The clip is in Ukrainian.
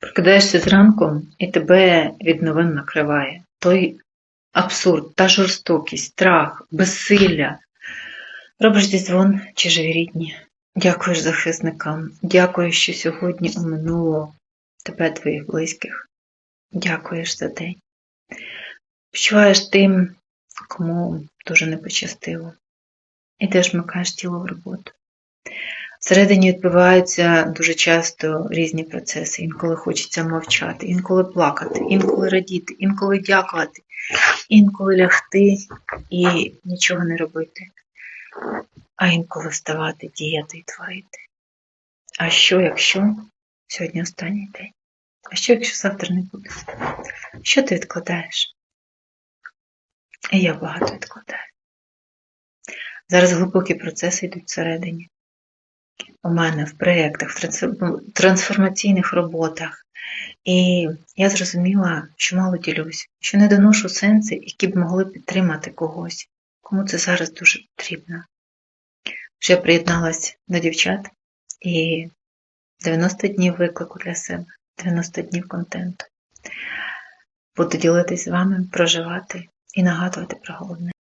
Прокидаєшся зранку і тебе від новин накриває. Той абсурд, та жорстокість, страх, безсилля. Робиш зізвон чи живі рідні. Дякуєш захисникам. Дякую, що сьогодні оминуло тебе, твоїх близьких. Дякуєш за день. Відчуваєш тим, кому дуже не пощастило. Ідеш, вмикаєш тіло в роботу. Всередині відбуваються дуже часто різні процеси. Інколи хочеться мовчати, інколи плакати, інколи радіти, інколи дякувати, інколи лягти і нічого не робити, а інколи вставати, діяти і творити. А що, якщо сьогодні останній день? А що, якщо завтра не буде? Що ти відкладаєш? І я багато відкладаю. Зараз глибокі процеси йдуть всередині. У мене в проєктах, в трансформаційних роботах. І я зрозуміла, що мало ділюсь, що не доношу сенси, які б могли підтримати когось, кому це зараз дуже потрібно. Вже приєдналась до дівчат і 90 днів виклику для себе, 90 днів контенту. Буду ділитись з вами, проживати і нагадувати про головне.